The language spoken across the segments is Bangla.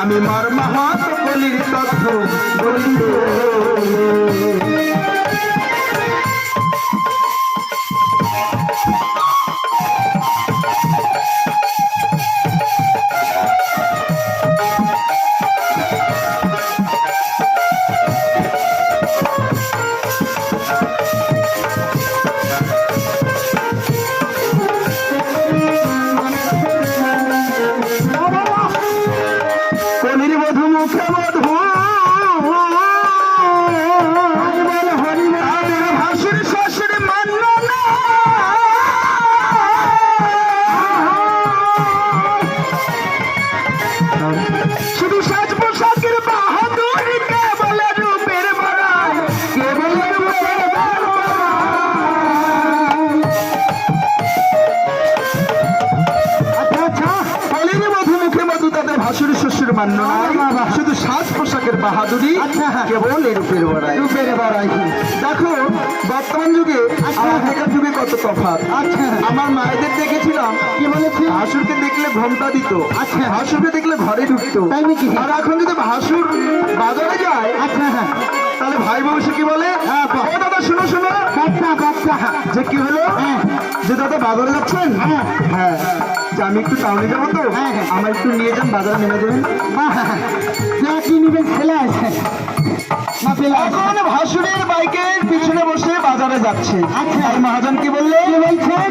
আমি মর্মাহত বলি তথ্য বলিব শুধু মান্য শুধু সাজ পোশাকের বাহাদুরি কেবল এ রূপের বড়াই রূপের বড়াই দেখো বর্তমান যুগে আগেকার যুগে কত তফাৎ। আচ্ছা। আমার মায়েদের দেখেছিলাম কি বলেছে? ভাসুরকে দেখলে ঘোমটা দিত আচ্ছা। ভাসুরকে দেখলে ঘরে ঢুকতো। তাই নাকি? আর এখন যদি ভাসুর বাজারে যায় আচ্ছা হ্যাঁ। তাহলে ভাই বংশী কি বলে? ও দাদা শুনো শুনো। যে কি হলো? যে দাদা বাজারে যাচ্ছেন? হ্যাঁ। হ্যাঁ। যে আমি একটু টাউনে যাব তো আমার একটু নিয়ে যান বাজারে নেমে দেবেন কি নেবেন আছে। এখন ভাসুরের বাইকের পিছনে বসে বাজারে যাচ্ছে। আচ্ছা। আর মহাজন কি বললে বলছেন?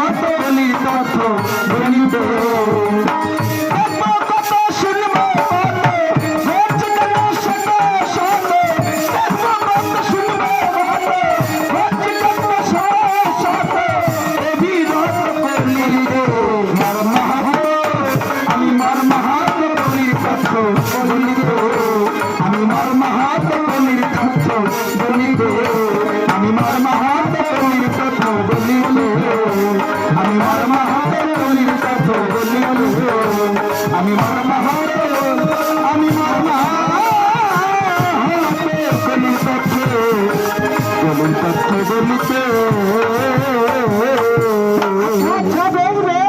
আমি মার মাহাত বলির তথ্য বলি রে। আমি মার মাহাত বলির তথ্য বলি রে। আমি মার মাহাত বলির তথ্য বলি রে। আমি মার মাহাত আমি মার মাহাত বলির তথ্য বলিতে